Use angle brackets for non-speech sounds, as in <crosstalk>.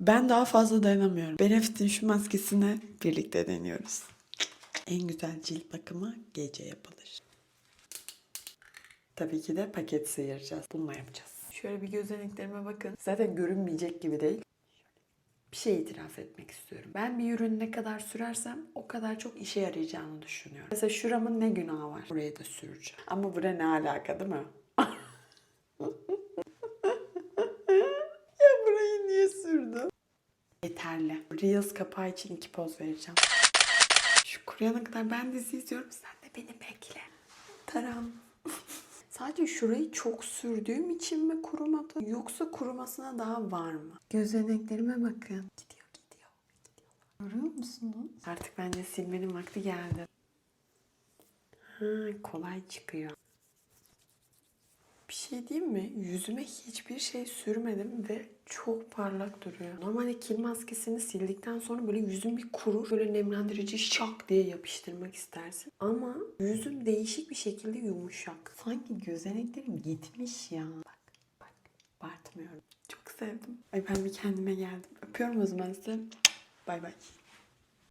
Ben daha fazla dayanamıyorum. Benefit'in şu maskesini birlikte deniyoruz. En güzel cilt bakımı gece yapılır. Tabii ki de paket sıyıracağız. Bununla yapacağız. Şöyle bir gözeneklerime bakın. Zaten görünmeyecek gibi değil. Bir şey itiraf etmek istiyorum. Ben bir ürün ne kadar sürersem o kadar çok işe yarayacağını düşünüyorum. Mesela şuramın ne günahı var? Buraya da süreceğim. Ama buraya ne alaka değil mi? <laughs> Yeterli. Reels kapağı için iki poz vereceğim. Şu kuruyana kadar ben dizi izliyorum. Sen de beni bekle. Taram. <laughs> Sadece şurayı çok sürdüğüm için mi kurumadı? Yoksa kurumasına daha var mı? Gözeneklerime bakın. Gidiyor gidiyor. gidiyor. Görüyor musunuz? Artık bence silmenin vakti geldi. Ha, kolay çıkıyor. Bir şey diyeyim mi? Yüzüme hiçbir şey sürmedim ve çok parlak duruyor. Normalde kil maskesini sildikten sonra böyle yüzüm bir kurur. Böyle nemlendirici şak diye yapıştırmak istersin. Ama yüzüm değişik bir şekilde yumuşak. Sanki gözeneklerim gitmiş ya. Bak bak abartmıyorum. Çok sevdim. Ay ben bir kendime geldim. Öpüyorum o zaman size. Bay bay.